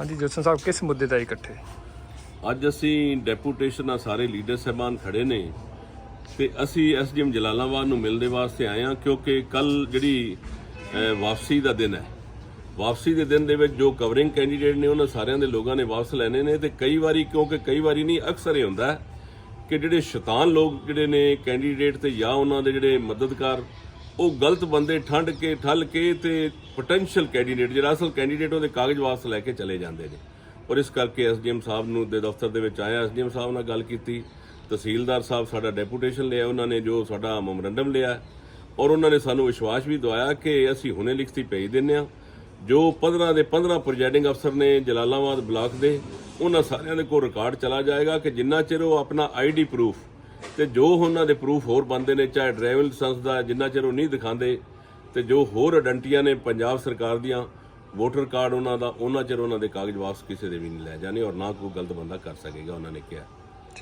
ਹਾਂਜੀ ਜੋਸਨ ਸਾਹਿਬ, ਕਿਸ ਮੁੱਦੇ ਤੇ ਇਕੱਠੇ? ਅੱਜ ਅਸੀਂ ਡੈਪੂਟੇਸ਼ਨ ਆ ਸਾਰੇ ਲੀਡਰ ਸਹਿਬਾਨ ਖੜੇ ਨੇ ਤੇ ਅਸੀਂ ਐਸਡੀਐਮ ਜਲਾਲਾਬਾਦ ਨੂੰ ਮਿਲਣ ਦੇ ਵਾਸਤੇ ਆਏ ਹਾਂ ਕਿਉਂਕਿ ਕੱਲ ਜਿਹੜੀ ਵਾਪਸੀ ਦਾ ਦਿਨ ਹੈ। ਵਾਪਸੀ ਦੇ ਦਿਨ ਦੇ ਵਿੱਚ ਜੋ ਕਵਰਿੰਗ ਕੈਂਡੀਡੇਟ ਨੇ, ਉਹਨਾਂ ਸਾਰਿਆਂ ਦੇ ਲੋਕਾਂ ਨੇ ਵਾਪਸ ਲੈਣੇ ਨੇ ਤੇ ਕਈ ਵਾਰੀ ਕਿਉਂਕਿ ਕਈ ਵਾਰੀ ਨਹੀਂ, ਅਕਸਰ ਇਹ ਹੁੰਦਾ ਕਿ ਜਿਹੜੇ ਸ਼ੈਤਾਨ ਲੋਕ ਜਿਹੜੇ ਨੇ ਕੈਂਡੀਡੇਟ ਤੇ ਜਾਂ ਉਹਨਾਂ ਦੇ ਜਿਹੜੇ ਮਦਦਗਾਰ ਉਹ ਗਲਤ ਬੰਦੇ ਠੰਡ ਕੇ, ਠੱਲ ਕੇ ਤੇ ਪੋਟੈਂਸ਼ੀਅਲ ਕੈਂਡੀਡੇਟ ਜਿਹੜਾ ਅਸਲ ਕੈਂਡੀਡੇਟ ਉਹਦੇ ਕਾਗਜ਼ ਵਾਪਸ ਲੈ ਕੇ ਚਲੇ ਜਾਂਦੇ ਨੇ। ਔਰ ਇਸ ਕਰਕੇ ਐਸਡੀਐਮ ਸਾਹਿਬ ਨੂੰ ਦੇ ਦਫ਼ਤਰ ਦੇ ਵਿੱਚ ਆਇਆ, ਐਸਡੀਐਮ ਸਾਹਿਬ ਨਾਲ ਗੱਲ ਕੀਤੀ। ਤਹਿਸੀਲਦਾਰ ਸਾਹਿਬ ਸਾਡਾ ਡੈਪੂਟੇਸ਼ਨ ਲਿਆ ਉਹਨਾਂ ਨੇ, ਜੋ ਸਾਡਾ ਮੈਮੋਰੰਡਮ ਲਿਆ। ਔਰ ਉਹਨਾਂ ਨੇ ਸਾਨੂੰ ਵਿਸ਼ਵਾਸ ਵੀ ਦਵਾਇਆ ਕਿ ਅਸੀਂ ਹੁਣੇ ਲਿਖਤੀ ਭੇਜ ਦਿੰਨੇ ਆ ਜੋ 15 ਦੇ 15 ਪ੍ਰੈਜ਼ਾਈਡਿੰਗ ਅਫਸਰ ਨੇ ਜਲਾਲਾਬਾਦ ਬਲਾਕ ਦੇ, ਉਹਨਾਂ ਸਾਰਿਆਂ ਦੇ ਕੋਲ ਰਿਕਾਰਡ ਚਲਾ ਜਾਏਗਾ ਕਿ ਜਿੰਨਾ ਚਿਰ ਉਹ ਆਪਣਾ ਆਈਡੀ ਪ੍ਰੂਫ ਤੇ ਜੋ ਉਹਨਾਂ ਦੇ ਪ੍ਰੂਫ ਹੋਰ ਬੰਦੇ ਨੇ, ਚਾਹੇ ਡਰਾਈਵਿੰਗ ਲਾਇਸੈਂਸ ਦਾ, ਜਿੰਨਾ ਚਿਰ ਉਹ ਨਹੀਂ ਦਿਖਾਉਂਦੇ, ਤੇ ਜੋ ਹੋਰ ਆਇਡੈਂਟੀਆਂ ਨੇ ਪੰਜਾਬ ਸਰਕਾਰ ਦੀਆਂ ਵੋਟਰ ਕਾਰਡ ਉਹਨਾਂ ਦਾ, ਉਹਨਾਂ ਚਿਰ ਉਹਨਾਂ ਦੇ ਕਾਗਜ਼ ਵਾਪਸ ਕਿਸੇ ਦੇ ਵੀ ਨਹੀਂ ਲੈ ਜਾਣੇ ਔਰ ਨਾ ਕੋਈ ਗਲਤ ਬੰਦਾ ਕਰ ਸਕੇਗਾ, ਉਹਨਾਂ ਨੇ ਕਿਹਾ।